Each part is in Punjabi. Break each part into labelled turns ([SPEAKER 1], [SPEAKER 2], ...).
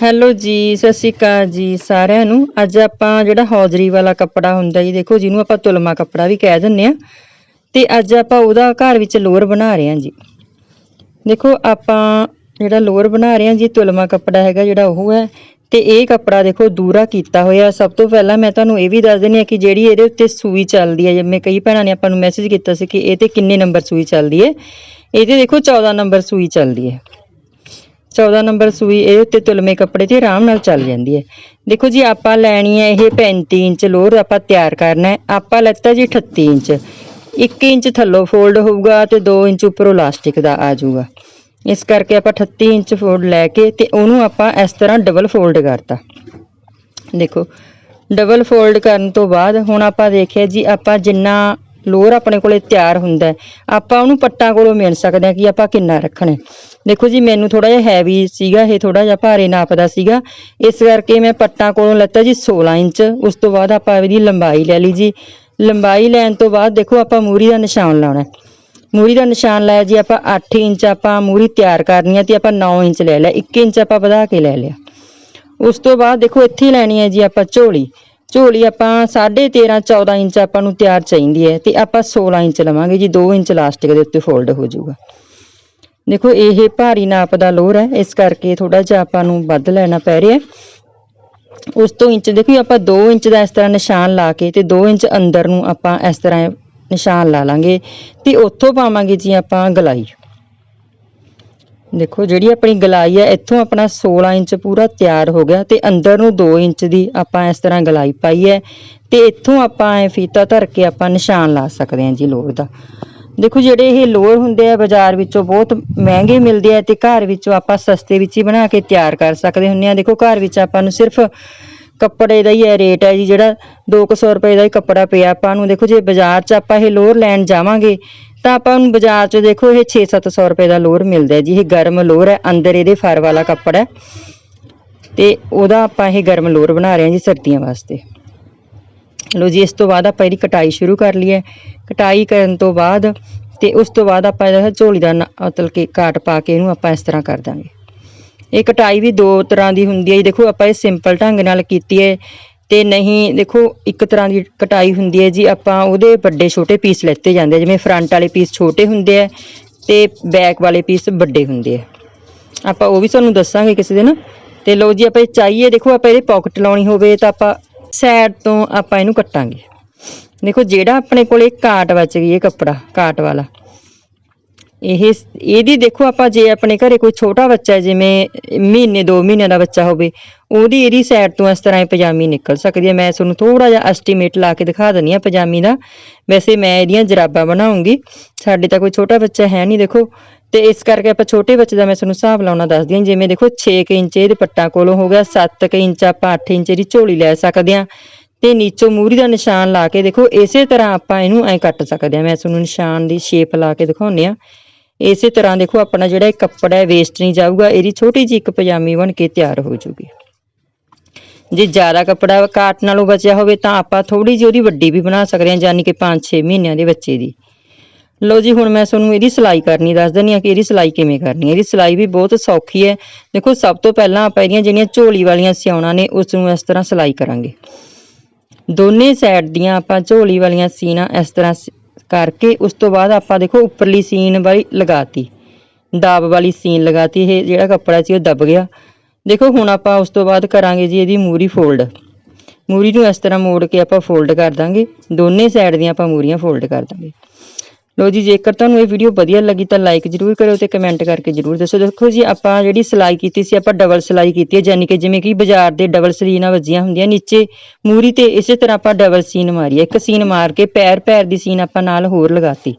[SPEAKER 1] ਹੈਲੋ ਜੀ, ਸਤਿ ਸ਼੍ਰੀ ਅਕਾਲ ਜੀ ਸਾਰਿਆਂ ਨੂੰ। ਅੱਜ ਆਪਾਂ ਜਿਹੜਾ ਹੌਜਰੀ ਵਾਲਾ ਕੱਪੜਾ ਹੁੰਦਾ ਜੀ, ਦੇਖੋ ਜਿਹਨੂੰ ਆਪਾਂ ਤੁਲਮਾ ਕੱਪੜਾ ਵੀ ਕਹਿ ਦਿੰਨੇ ਆ ਤੇ ਅੱਜ ਆਪਾਂ ਉਹਦਾ ਘਰ ਵਿੱਚ ਲੋਅਰ ਬਣਾ ਰਹੇ ਹਾਂ ਜੀ। ਦੇਖੋ ਆਪਾਂ ਜਿਹੜਾ ਲੋਅਰ ਬਣਾ ਰਹੇ ਹਾਂ ਜੀ, ਤੁਲਮਾ ਕੱਪੜਾ ਹੈਗਾ ਜਿਹੜਾ ਉਹ ਹੈ। ਤੇ ਇਹ ਕੱਪੜਾ ਦੇਖੋ ਦੂਰਾ ਕੀਤਾ ਹੋਇਆ। ਸਭ ਤੋਂ ਪਹਿਲਾਂ ਮੈਂ ਤੁਹਾਨੂੰ ਇਹ ਵੀ ਦੱਸ ਦਿੰਦੀ ਹਾਂ ਕਿ ਜਿਹੜੀ ਇਹਦੇ ਉੱਤੇ ਸੂਈ ਚੱਲਦੀ ਹੈ, ਜਿਵੇਂ ਕਈ ਭੈਣਾਂ ਨੇ ਆਪਾਂ ਨੂੰ ਮੈਸੇਜ ਕੀਤਾ ਸੀ ਕਿ ਇਹ ਤੇ ਕਿੰਨੇ ਨੰਬਰ ਸੂਈ ਚੱਲਦੀ ਹੈ। ਇਹਦੇ ਦੇਖੋ 14 ਨੰਬਰ ਸੂਈ ਚੱਲਦੀ ਹੈ। 14 ਨੰਬਰ ਸੂਈ, ਇਹ ਉੱਤੇ ਤੁਲਮੇ ਕੱਪੜੇ ਤੇ ਆਰਾਮ ਨਾਲ ਚੱਲ ਜਾਂਦੀ ਹੈ। ਦੇਖੋ ਜੀ, ਆਪਾਂ ਲੈਣੀ ਹੈ ਇਹ 35 ਇੰਚ ਲੋਅਰ, ਆਪਾਂ ਤਿਆਰ ਕਰਨਾ ਹੈ। ਆਪਾਂ ਲੈਤਾ ਜੀ 38 ਇੰਚ। 1 ਇੰਚ ਥੱਲੋਂ ਫੋਲਡ ਹੋਊਗਾ ਤੇ 2 ਇੰਚ ਉੱਪਰੋਂ ਇਲਾਸਟਿਕ ਦਾ ਆ ਜਾਊਗਾ। ਇਸ ਕਰਕੇ ਆਪਾਂ 38 ਇੰਚ ਫੋਲਡ ਲੈ ਕੇ ਤੇ ਉਹਨੂੰ ਆਪਾਂ ਇਸ ਤਰ੍ਹਾਂ ਡਬਲ ਫੋਲਡ ਕਰਤਾ। ਦੇਖੋ ਡਬਲ ਫੋਲਡ ਕਰਨ ਤੋਂ ਬਾਅਦ ਹੁਣ ਆਪਾਂ ਦੇਖਿਆ ਜੀ, ਆਪਾਂ ਜਿੰਨਾ ਲੋਅਰ ਆਪਣੇ ਕੋਲੇ ਤਿਆਰ ਹੁੰਦਾ ਆਪਾਂ ਉਹਨੂੰ ਪੱਟਾਂ ਕੋਲੋਂ ਮਿਣ ਸਕਦੇ ਹਾਂ ਕਿ ਆਪਾਂ ਕਿੰਨਾ ਰੱਖਣਾ ਦੇਖੋ ਜੀ, ਮੈਨੂੰ ਥੋੜਾ ਜਿਹਾ ਹੈਵੀ ਸੀਗਾ, ਇਹ ਥੋੜਾ ਜਿਹਾ ਭਾਰੇ ਨਾਪ ਦਾ ਸੀਗਾ। ਇਸ ਕਰਕੇ ਮੈਂ ਪੱਟਾਂ ਕੋਲੋਂ ਲੱਤਾ ਜੀ 16 ਇੰਚ। ਉਸ ਤੋਂ ਬਾਅਦ ਆਪਾਂ ਇਹਦੀ ਲੰਬਾਈ ਲੈ ਲਈ ਜੀ। ਲੰਬਾਈ ਲੈਣ ਤੋਂ ਬਾਅਦ ਦੇਖੋ, ਆਪਾਂ ਮੂਰੀ ਦਾ ਨਿਸ਼ਾਨ ਲਾਉਣਾ ਹੈ। ਮੂਰੀ ਦਾ ਨਿਸ਼ਾਨ ਲਾਇਆ ਜੀ, ਆਪਾਂ 8 ਇੰਚ ਆਪਾਂ ਮੂਰੀ ਤਿਆਰ ਕਰਨੀ ਹੈ ਤੇ ਆਪਾਂ 9 ਇੰਚ ਲੈ ਲਿਆ। 1 ਇੰਚ ਆਪਾਂ ਵਧਾ ਕੇ ਲੈ ਲਿਆ। ਉਸ ਤੋਂ ਬਾਅਦ ਦੇਖੋ, ਇੱਥੇ ਲੈਣੀ ਹੈ ਜੀ ਆਪਾਂ ਝੋਲੀ। ਝੋਲੀ ਆਪਾਂ 13.5 14 ਇੰਚ ਆਪਾਂ ਨੂੰ ਤਿਆਰ ਚਾਹੀਦੀ ਹੈ ਤੇ ਆਪਾਂ 16 ਇੰਚ ਲਵਾਂਗੇ ਜੀ। 2 ਇੰਚ ਲਾਸਟਿਕ ਦੇ ਉੱਤੇ ਫੋਲਡ ਹੋ ਜਾਊਗਾ। ਦੇਖੋ, ਇਹ ਭਾਰੀ ਨਾਪ ਦਾ ਲੋਰ ਹੈ, ਇਸ ਕਰਕੇ ਥੋੜਾ ਜਿਹਾ ਆਪਾਂ ਨੂੰ ਵੱਧ ਲੈਣਾ ਪੈ ਰਿਹਾ ਉਸ ਤੋਂ ਇੰਚ, ਦੇਖੋ ਆਪਾਂ 2 ਇੰਚ ਦਾ ਇਸ ਤਰ੍ਹਾਂ ਨਿਸ਼ਾਨ ਲਾ ਕੇ ਤੇ 2 ਇੰਚ ਅੰਦਰ ਨੂੰ ਆਪਾਂ ਇਸ ਤਰ੍ਹਾਂ ਨਿਸ਼ਾਨ ਲਾ ਲਾਂਗੇ ਤੇ ਉੱਥੋਂ ਪਾਵਾਂਗੇ ਜੀ ਆਪਾਂ ਗਲਾਈ। ਦੇਖੋ, ਜਿਹੜੀ ਆਪਣੀ ਗਲਾਈ ਹੈ, ਇੱਥੋਂ ਆਪਣਾ 16 ਇੰਚ ਪੂਰਾ ਤਿਆਰ ਹੋ ਗਿਆ ਤੇ ਅੰਦਰ ਨੂੰ 2 ਇੰਚ ਦੀ ਆਪਾਂ ਇਸ ਤਰ੍ਹਾਂ ਗਲਾਈ ਪਾਈ ਹੈ ਤੇ ਇੱਥੋਂ ਆਪਾਂ ਐ ਫੀਤਾ ਧਰ ਕੇ ਆਪਾਂ ਨਿਸ਼ਾਨ ਲਾ ਸਕਦੇ ਹਾਂ ਜੀ ਲੋਰ ਦਾ। ਦੇਖੋ ਜਿਹੜੇ ਇਹ ਲੋਰ ਹੁੰਦੇ ਆ ਬਾਜ਼ਾਰ ਵਿੱਚੋਂ ਬਹੁਤ ਮਹਿੰਗੇ ਮਿਲਦੇ ਆ ਤੇ ਘਰ ਵਿੱਚੋਂ ਆਪਾਂ ਸਸਤੇ ਵਿੱਚ ਹੀ ਬਣਾ ਕੇ ਤਿਆਰ ਕਰ ਸਕਦੇ ਹੁੰਦੇ ਆ। ਦੇਖੋ ਘਰ ਵਿੱਚ ਆਪਾਂ ਨੂੰ ਸਿਰਫ ਕੱਪੜੇ ਦਾ ਹੀ ਹੈ ਰੇਟ ਹੈ ਜੀ, ਜਿਹੜਾ 200 ਰੁਪਏ ਦਾ ਹੀ ਕੱਪੜਾ ਪਿਆ ਆਪਾਂ ਨੂੰ। ਦੇਖੋ ਜੇ ਬਾਜ਼ਾਰ 'ਚ ਆਪਾਂ ਇਹ ਲੋਅਰ ਲੈਣ ਜਾਵਾਂਗੇ ਤਾਂ ਆਪਾਂ ਨੂੰ ਬਾਜ਼ਾਰ 'ਚ ਦੇਖੋ ਇਹ 6-700 ਰੁਪਏ ਦਾ ਲੋਅਰ ਮਿਲਦਾ ਜੀ। ਇਹ ਗਰਮ ਲੋਅਰ ਹੈ, ਅੰਦਰ ਇਹਦੇ ਫਰ ਵਾਲਾ ਕੱਪੜਾ ਹੈ ਤੇ ਉਹਦਾ ਆਪਾਂ ਇਹ ਗਰਮ ਲੋਅਰ ਬਣਾ ਰਹੇ ਹਾਂ ਜੀ ਸਰਦੀਆਂ ਵਾਸਤੇ। ਲੋ ਜੀ, ਇਸ ਤੋਂ ਬਾਅਦ ਆਪਾਂ ਇਹਦੀ ਕਟਾਈ ਸ਼ੁਰੂ ਕਰ ਲਈ ਹੈ ਕਟਾਈ ਕਰਨ ਤੋਂ ਬਾਅਦ ਤੇ ਉਸ ਤੋਂ ਬਾਅਦ ਆਪਾਂ ਇਹਦਾ ਝੋਲੀ ਦਾ ਮਤਲਬ ਕਿ ਕਾਟ ਪਾ ਕੇ ਇਹਨੂੰ ਆਪਾਂ ਇਸ ਤਰ੍ਹਾਂ ਕਰ ਦਾਂਗੇ। ਇਹ ਕਟਾਈ ਵੀ ਦੋ ਤਰ੍ਹਾਂ ਦੀ ਹੁੰਦੀ ਹੈ ਜੀ। ਦੇਖੋ, ਆਪਾਂ ਇਹ ਸਿੰਪਲ ਢੰਗ ਨਾਲ ਕੀਤੀ ਹੈ ਤੇ ਨਹੀਂ, ਦੇਖੋ, ਇੱਕ ਤਰ੍ਹਾਂ ਦੀ ਕਟਾਈ ਹੁੰਦੀ ਹੈ ਜੀ। ਆਪਾਂ ਉਹਦੇ ਵੱਡੇ ਛੋਟੇ ਪੀਸ ਲੈਤੇ ਜਾਂਦੇ ਜਿਵੇਂ ਫਰੰਟ ਵਾਲੇ ਪੀਸ ਛੋਟੇ ਹੁੰਦੇ ਆ ਤੇ ਬੈਕ ਵਾਲੇ ਪੀਸ ਵੱਡੇ ਹੁੰਦੇ ਆ। ਆਪਾਂ ਉਹ ਵੀ ਤੁਹਾਨੂੰ ਦੱਸਾਂਗੇ ਕਿਸੇ ਦਿਨ। ਤੇ ਲੋ ਜੀ, ਆਪਾਂ ਇਹ ਚਾਹੀਏ, ਦੇਖੋ, ਆਪਾਂ ਇਹਦੇ ਪਾਕਟ ਲਾਉਣੀ ਹੋਵੇ ਤਾਂ ਆਪਾਂ ਸਾਈਡ ਤੋਂ ਆਪਾਂ ਇਹਨੂੰ ਕੱਟਾਂਗੇ। ਦੇਖੋ ਜਿਹੜਾ ਆਪਣੇ ਕੋਲੇ ਕਾਟ ਬਚ ਗਈ ਇਹ ਕੱਪੜਾ, ਕਾਟ ਵਾਲਾ। ਇਹ ਇਹਦੀ ਦੇਖੋ ਆਪਾਂ ਜੇ ਆਪਣੇ ਘਰੇ ਕੋਈ ਛੋਟਾ ਬੱਚਾ ਹੈ, ਜਿਵੇਂ ਮਹੀਨੇ 2 ਮਹੀਨੇ ਦਾ ਬੱਚਾ ਹੋਵੇ ਉਹਦੀ ਇਹਦੀ ਸਾਈਡ ਤੋਂ ਇਸ ਤਰ੍ਹਾਂ ਇਹ ਪਜਾਮੀ ਨਿਕਲ ਸਕਦੀ ਹੈ। ਮੈਂ ਤੁਹਾਨੂੰ ਥੋੜਾ ਜਿਹਾ ਐਸਟੀਮੇਟ ਲਾ ਕੇ ਦਿਖਾ ਦਿੰਨੀ ਆ ਪਜਾਮੀ ਦਾ। ਵੈਸੇ ਮੈਂ ਇਹਦੀਆਂ ਜਰਾਬਾਂ ਬਣਾਉਂਗੀ। ਸਾਡੇ ਤਾਂ ਕੋਈ ਛੋਟਾ ਬੱਚਾ ਹੈ ਨਹੀਂ ਦੇਖੋ। ਤੇ ਇਸ ਕਰਕੇ ਆਪਾਂ ਛੋਟੇ ਬੱਚੇ ਦਾ ਮੈਂ ਤੁਹਾਨੂੰ ਹਿਸਾਬ ਲਾਉਣਾ ਦੱਸਦੀ ਹਾਂ। ਜਿਵੇਂ ਦੇਖੋ 6 ਇੰਚ ਇਹਦੇ ਪੱਟਾਂ ਕੋਲੋਂ ਹੋ ਗਿਆ 7 ਇੰਚ ਆਪਾਂ 8 ਇੰਚ ਦੀ ਝੋਲੀ ਲੈ ਸਕਦੇ ਹਾਂ। ਤੇ ਨੀਚੋਂ ਮੂਰੀ ਦਾ ਨਿਸ਼ਾਨ ਲਾ ਕੇ ਦੇਖੋ ਇਸੇ ਤਰ੍ਹਾਂ ਆਪਾਂ ਇਹਨੂੰ ਐ ਕੱਟ ਸਕਦੇ ਹਾਂ। ਮੈਂ ਤੁਹਾਨੂੰ ਨਿਸ਼ਾਨ ਦੀ ਸ਼ੇਪ ਲਾ ਕੇ ਦਿਖਾਉਂਦੀ ਆ ਇਸੇ ਤਰ੍ਹਾਂ ਦੇਖੋ, ਆਪਣਾ ਜਿਹੜਾ ਇਹ ਕੱਪੜਾ ਵੇਸਟ ਨਹੀਂ ਜਾਊਗਾ, ਇਹਦੀ ਛੋਟੀ ਜਿਹੀ ਇੱਕ ਪਜਾਮੀ ਬਣ ਕੇ ਤਿਆਰ ਹੋ ਜੂਗੀ। ਜੇ ਜ਼ਿਆਦਾ ਕੱਪੜਾ ਕਾਟ ਨਾਲੋਂ ਬਚਿਆ ਹੋਵੇ, ਤਾਂ ਆਪਾਂ ਥੋੜੀ ਜਿਹੀ ਉਹਦੀ ਵੱਡੀ ਵੀ ਬਣਾ ਸਕਦੇ ਹਾਂ, ਯਾਨੀ ਕਿ 5-6 ਮਹੀਨਿਆਂ ਦੇ ਬੱਚੇ ਦੀ। ਲਓ ਜੀ, ਹੁਣ ਮੈਂ ਤੁਹਾਨੂੰ ਇਹਦੀ ਸਿਲਾਈ ਕਰਨੀ ਦੱਸ ਦਿੰਦੀ ਹਾਂ ਕਿ ਇਹਦੀ ਸਿਲਾਈ ਕਿਵੇਂ ਕਰਨੀ ਹੈ। ਇਹਦੀ ਸਿਲਾਈ ਵੀ ਬਹੁਤ ਸੌਖੀ ਹੈ। ਦੇਖੋ, ਸਭ ਤੋਂ ਪਹਿਲਾਂ ਆਪਾਂ ਇਹਦੀਆਂ ਜਿਹੜੀਆਂ ਝੋਲੀ ਵਾਲੀਆਂ ਸਿਉਣਾ ਨੇ, ਉਸ ਨੂੰ ਇਸ ਤਰ੍ਹਾਂ ਸਿਲਾਈ ਕਰਾਂਗੇ। ਦੋਨੇ ਸਾਈਡ ਦੀਆਂ ਆਪਾਂ ਝੋਲੀ ਵਾਲੀਆਂ ਸੀਨਾ ਇਸ ਤਰ੍ਹਾਂ ਸ- ਕਰਕੇ ਉਸ ਤੋਂ ਬਾਅਦ ਆਪਾਂ ਦੇਖੋ ਉੱਪਰਲੀ ਸੀਨ ਵਾਲੀ ਲਗਾਤੀ। ਦਾਬ ਵਾਲੀ ਸੀਨ ਲਗਾਤੀ, ਇਹ ਜਿਹੜਾ ਕੱਪੜਾ ਸੀ ਉਹ ਦਬ ਗਿਆ। ਦੇਖੋ ਹੁਣ ਆਪਾਂ ਉਸ ਤੋਂ ਬਾਅਦ ਕਰਾਂਗੇ ਜੀ ਇਹਦੀ ਮੂਰੀ ਫੋਲਡ। ਮੂਰੀ ਨੂੰ ਇਸ ਤਰ੍ਹਾਂ ਮੋੜ ਕੇ ਆਪਾਂ ਫੋਲਡ ਕਰ ਦਾਂਗੇ। ਦੋਨੇ ਸਾਈਡ ਦੀਆਂ ਆਪਾਂ ਮੂਰੀਆਂ ਫੋਲਡ ਕਰ ਦਾਂਗੇ। ਲੋ ਜੀ ਜੇਕਰ ਤੁਹਾਨੂੰ ਇਹ ਵੀਡੀਓ ਵਧੀਆ ਲੱਗੀ ਤਾਂ ਲਾਈਕ ਜਰੂਰ ਕਰਿਓ ਤੇ ਕਮੈਂਟ ਕਰਕੇ ਜਰੂਰ ਦੱਸੋ। ਦੇਖੋ ਜੀ ਆਪਾਂ ਜਿਹੜੀ ਸਿਲਾਈ ਕੀਤੀ ਸੀ ਆਪਾਂ ਡਬਲ ਸਿਲਾਈ ਕੀਤੀ ਹੈ ਯਾਨੀ ਕਿ ਜਿਵੇਂ ਕਿ ਬਾਜ਼ਾਰ ਦੇ ਡਬਲ ਸਲੀਨਾਂ ਵੱਜੀਆਂ ਹੁੰਦੀਆਂ ਨੀਚੇ ਮੂਰੀ ਤੇ ਇਸੇ ਤਰ੍ਹਾਂ ਆਪਾਂ ਡਬਲ ਸੀਨ ਮਾਰੀ ਹੈ ਇੱਕ ਸੀਨ ਮਾਰ ਕੇ ਪੈਰ ਪੈਰ ਦੀ ਸੀਨ ਆਪਾਂ ਨਾਲ ਹੋਰ ਲਗਾਤੀ।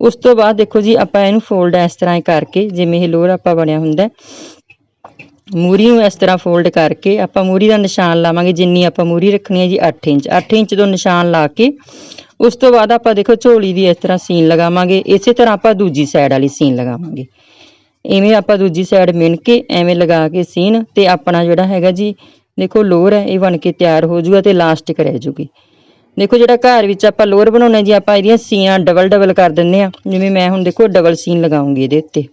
[SPEAKER 1] ਉਸ ਤੋਂ ਬਾਅਦ ਦੇਖੋ ਜੀ ਆਪਾਂ ਇਹਨੂੰ ਫੋਲਡ ਇਸ ਤਰ੍ਹਾਂ ਕਰਕੇ ਜਿਵੇਂ ਇਹ ਲੋਅਰ ਆਪਾਂ ਬਣਿਆ ਹੁੰਦਾ ਹੈ, ਮੂਰੀ ਨੂੰ ਇਸ ਤਰ੍ਹਾਂ ਫੋਲਡ ਕਰਕੇ ਆਪਾਂ ਮੂਰੀ ਦਾ ਨਿਸ਼ਾਨ ਲਾਵਾਂਗੇ ਜਿੰਨੀ ਆਪਾਂ ਮੂਰੀ ਰੱਖਣੀ ਹੈ ਜੀ 8 ਇੰਚ। 8 ਇੰਚ ਤੋਂ ਨਿਸ਼ਾਨ ਲਾ ਕੇ ਉਸ ਤੋਂ ਬਾਅਦ ਆਪਾਂ ਦੇਖੋ ਝੋਲੀ ਦੀ ਇਸ ਤਰ੍ਹਾਂ ਸੀਨ ਲਗਾਵਾਂਗੇ, ਇਸੇ ਤਰ੍ਹਾਂ ਆਪਾਂ ਦੂਜੀ ਸਾਈਡ ਵਾਲੀ ਸੀਨ ਲਗਾਵਾਂਗੇ। ਇਵੇਂ ਆਪਾਂ ਦੂਜੀ ਸਾਈਡ ਮਿਣ ਕੇ ਐਵੇਂ ਲਗਾ ਕੇ ਸੀਨ ਤੇ ਆਪਣਾ ਜਿਹੜਾ ਹੈਗਾ ਜੀ, ਦੇਖੋ ਲੋਅਰ ਹੈ, ਇਹ ਬਣ ਕੇ ਤਿਆਰ ਹੋ ਜਾਊਗਾ ਤੇ ਇਲਾਸਟਿਕ ਰਹਿ ਜੂਗੀ। ਦੇਖੋ ਜਿਹੜਾ ਘਰ ਵਿੱਚ ਆਪਾਂ ਲੋਅਰ ਬਣਾਉਣੇ ਜੀ, ਆਪਾਂ ਇਹਦੀਆਂ ਸੀਨਾਂ ਡਬਲ ਡਬਲ ਕਰ ਦਿੰਨੇ ਆ ਜਿਵੇਂ ਮੈਂ ਹੁਣ ਦੇਖੋ ਡਬਲ ਸੀਨ ਲਗਾਉਂਗੀ ਇਹਦੇ ਉੱਤੇ।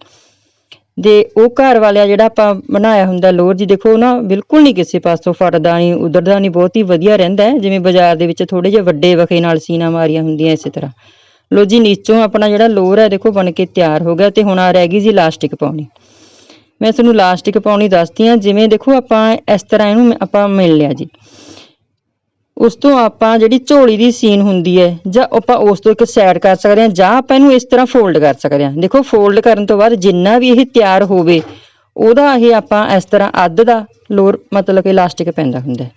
[SPEAKER 1] ਦੇ ਉਹ ਘਰ ਵਾਲਿਆ ਜਿਹੜਾ ਆਪਾਂ ਬਣਾਇਆ ਹੁੰਦਾ ਲੋਰ ਜੀ, ਦੇਖੋ ਨਾ ਬਿਲਕੁਲ ਨਹੀਂ ਕਿਸੇ ਪਾਸੋਂ ਫਟਦਾ ਨਹੀਂ ਉਧਰਦਾ ਨਹੀਂ, ਬਹੁਤ ਹੀ ਵਧੀਆ ਰਹਿੰਦਾ ਹੈ, ਜਿਵੇਂ ਬਾਜ਼ਾਰ ਦੇ ਵਿੱਚ ਥੋੜੇ ਜਿਹੇ ਵੱਡੇ ਵਖੇ ਨਾਲ ਸੀਨਾ ਮਾਰੀਆਂ ਹੁੰਦੀਆਂ ਇਸੇ ਤਰ੍ਹਾਂ। ਲੋ ਜੀ, ਨੀਚੋਂ ਆਪਣਾ ਜਿਹੜਾ ਲੋਰ ਹੈ, ਦੇਖੋ ਬਣ ਕੇ ਤਿਆਰ ਹੋ ਗਿਆ ਤੇ ਹੁਣ ਆ ਰਹਿ ਗਈ ਜੀ ਇਲਾਸਟਿਕ ਪਾਉਣੀ ਮੈਂ ਤੁਹਾਨੂੰ ਇਲਾਸਟਿਕ ਪਾਉਣੀ ਦੱਸਦੀ ਹਾਂ, ਜਿਵੇਂ ਦੇਖੋ ਆਪਾਂ ਇਸ ਤਰ੍ਹਾਂ ਇਹਨੂੰ ਆਪਾਂ ਮਿਲ ਲਿਆ ਜੀ। ਉਸ ਤੋਂ ਆਪਾਂ ਜਿਹੜੀ ਝੋਲੀ ਦੀ ਸੀਨ ਹੁੰਦੀ ਹੈ, ਜਾਂ ਆਪਾਂ ਉਸ ਤੋਂ ਇੱਕ ਸਾਈਡ ਕਰ ਸਕਦੇ ਹਾਂ, ਜਾਂ ਆਪਾਂ ਇਹਨੂੰ ਇਸ ਤਰ੍ਹਾਂ ਫੋਲਡ ਕਰ ਸਕਦੇ ਹਾਂ। ਦੇਖੋ ਫੋਲਡ ਕਰਨ ਤੋਂ ਬਾਅਦ ਜਿੰਨਾ ਵੀ ਇਹ ਤਿਆਰ ਹੋਵੇ, ਉਹਦਾ ਇਹ ਆਪਾਂ ਇਸ ਤਰ੍ਹਾਂ ਅੱਧ ਦਾ ਲੋਰ, ਮਤਲਬ ਕਿ ਇਲਾਸਟਿਕ ਪੈਂਦਾ ਹੁੰਦਾ ਹੈ।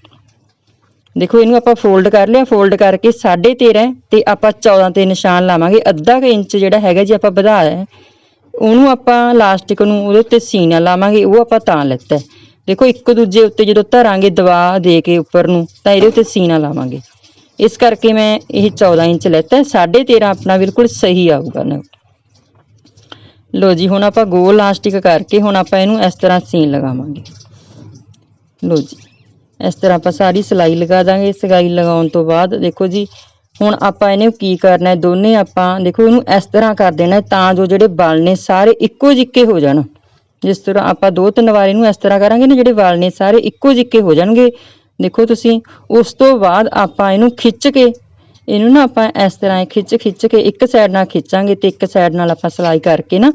[SPEAKER 1] ਦੇਖੋ, ਇਹਨੂੰ ਆਪਾਂ ਫੋਲਡ ਕਰ ਲਿਆ ਫੋਲਡ ਕਰਕੇ 13.5 ਤੇ ਆਪਾਂ 14 ਤੇ ਨਿਸ਼ਾਨ ਲਾਵਾਂਗੇ। ਅੱਧਾ ਕੁ ਇੰਚ ਜਿਹੜਾ ਹੈਗਾ ਜੀ ਆਪਾਂ ਵਧਾਇਆ ਉਹਨੂੰ ਆਪਾਂ ਇਲਾਸਟਿਕ ਨੂੰ ਉਹਦੇ ਉੱਤੇ ਸੀਨਾ ਲਾਵਾਂਗੇ, ਉਹ ਆਪਾਂ ਤਾਂ ਲੈਤਾ ਹੈ। ਦੇਖੋ, ਇੱਕ ਦੂਜੇ ਉੱਤੇ ਜਦੋਂ ਧਰਾਂਗੇ ਦਬਾ ਦੇ ਕੇ ਉੱਪਰ ਨੂੰ, ਤਾਂ ਇਹਦੇ ਉੱਤੇ ਸੀਨਾ ਲਾਵਾਂਗੇ। ਇਸ ਕਰਕੇ ਮੈਂ ਇਹ 14 ਇੰਚ ਲੈਤਾ ਹੈ 13.5 ਆਪਣਾ ਬਿਲਕੁਲ ਸਹੀ ਆਊਗਾ ਨਾ। ਲੋ ਜੀ, ਹੁਣ ਆਪਾਂ ਗੋਲ ਲਾਸਟਿਕ ਕਰਕੇ ਹੁਣ ਆਪਾਂ ਇਹਨੂੰ ਇਸ ਤਰ੍ਹਾਂ ਸੀਨ ਲਗਾਵਾਂਗੇ। ਲੋ ਜੀ, ਇਸ ਤਰ੍ਹਾਂ ਆਪਾਂ ਸਾਰੀ ਸਿਲਾਈ ਲਗਾ ਦਾਂਗੇ। ਸਿਲਾਈ ਲਗਾਉਣ ਤੋਂ ਬਾਅਦ ਦੇਖੋ ਜੀ, ਹੁਣ ਆਪਾਂ ਇਹਨੇ ਕੀ ਕਰਨਾ ਹੈ? ਦੋਨੇ ਆਪਾਂ ਦੇਖੋ, ਇਹਨੂੰ ਇਸ ਤਰ੍ਹਾਂ ਕਰ ਦੇਣਾ ਤਾਂ ਜੋ ਜਿਹੜੇ ਬਲ ਨੇ ਸਾਰੇ ਇੱਕੋ ਜਿੱਕੇ ਹੋ ਜਾਣ। ਜਿਸ ਤਰ੍ਹਾਂ ਆਪਾਂ ਦੋ ਤਿੰਨ ਵਾਰ ਇਹਨੂੰ ਇਸ ਤਰ੍ਹਾਂ ਕਰਾਂਗੇ ਨਾ, ਜਿਹੜੇ ਵਾਲ ਨੇ ਸਾਰੇ ਇੱਕੋ ਜਿੱਕੇ ਹੋ ਜਾਣਗੇ। ਦੇਖੋ ਤੁਸੀਂ, ਉਸ ਤੋਂ ਬਾਅਦ ਆਪਾਂ ਇਹਨੂੰ ਖਿੱਚ ਕੇ, ਇਹਨੂੰ ਨਾ ਆਪਾਂ ਇਸ ਤਰ੍ਹਾਂ ਖਿੱਚ ਖਿੱਚ ਕੇ ਇੱਕ ਸਾਈਡ ਨਾਲ ਖਿੱਚਾਂਗੇ ਤੇ ਇੱਕ ਸਾਈਡ ਨਾਲ ਆਪਾਂ ਸਿਲਾਈ ਕਰਕੇ ਨਾ,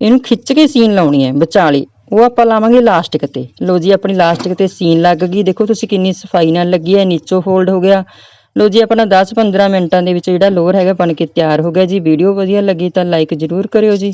[SPEAKER 1] ਇਹਨੂੰ ਖਿੱਚ ਕੇ ਸੀਨ ਲਾਉਣੀ ਹੈ ਵਿਚਾਲੇ। ਉਹ ਆਪਾਂ ਲਾਵਾਂਗੇ ਲਾਸਟਿਕ ਤੇ। ਲੋ ਜੀ, ਆਪਣੀ ਲਾਸਟਿਕ ਤੇ ਸੀਨ ਲੱਗ ਗਈ। ਦੇਖੋ ਤੁਸੀਂ ਕਿੰਨੀ ਸਫ਼ਾਈ ਨਾਲ ਲੱਗੀ ਹੈ, ਨੀਚੋ ਫੋਲਡ ਹੋ ਗਿਆ। ਲੋ ਜੀ, ਆਪਣਾ 10-15 ਮਿੰਟਾਂ ਦੇ ਵਿੱਚ ਜਿਹੜਾ ਲੋਅਰ ਹੈਗਾ ਬਣ ਕੇ ਤਿਆਰ ਹੋ ਗਿਆ ਜੀ। ਵੀਡੀਓ ਵਧੀਆ ਲੱਗੀ ਤਾਂ ਲਾਈਕ ਜ਼ਰੂਰ ਕਰਿਓ ਜੀ।